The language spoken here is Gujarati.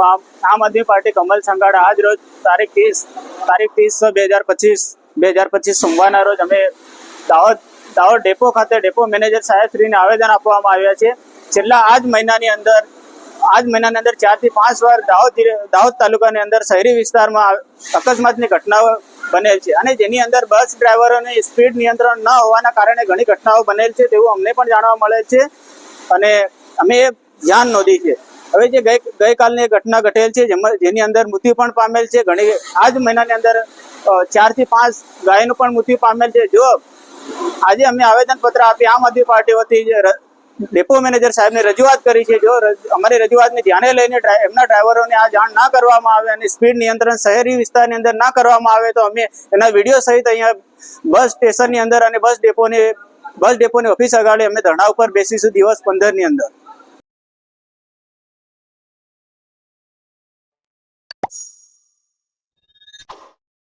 આમ આદમી પાર્ટી કમલ સંઘાડા આજ રોજ તારીખ ત્રીસ તારીખ ત્રીસ બે હજાર પચીસ, બે હજાર પચીસ સોમવારના રોજ અમે દાહોદ દાહોદ ડેપો ખાતે ડેપો મેનેજર સાહેબશ્રીને આવેદન આપવામાં આવ્યા છે. છેલ્લા આજ મહિનાની અંદર આજ મહિનાની અંદર ચારથી પાંચ વાર દાહોદ દાહોદ તાલુકાની અંદર શહેરી વિસ્તારમાં અકસ્માતની ઘટનાઓ બનેલ છે અને જેની અંદર બસ ડ્રાઈવરોને સ્પીડ નિયંત્રણ ન હોવાના કારણે ઘણી ઘટનાઓ બનેલ છે તેવું અમને પણ જાણવા મળે છે અને અમે એ ધ્યાન નોંધી છે. હવે જે ગઈ ગઈકાલની ઘટના ઘટેલ છે જેની અંદર મૃત્યુ પણ પામેલ છે. ઘણી આ જ મહિનાની અંદર ચારથી પાંચ ગાયનું પણ મૃત્યુ પામેલ છે. જો આજે અમે આવેદનપત્ર આપી, આમ આદમી પાર્ટી વતી ડેપો મેનેજર સાહેબને રજૂઆત કરી છે, જો અમારી રજૂઆતને ધ્યાને લઈને એમના ડ્રાઈવરોને આ જાણ ના કરવામાં આવે અને સ્પીડ નિયંત્રણ શહેરી વિસ્તારની અંદર ના કરવામાં આવે, તો અમે એના વીડિયો સહિત અહીંયા બસ સ્ટેશનની અંદર અને બસ ડેપોની બસ ડેપોની ઓફિસ આગળ અમે ધરણા ઉપર બેસીશું દિવસ પંદરની અંદર.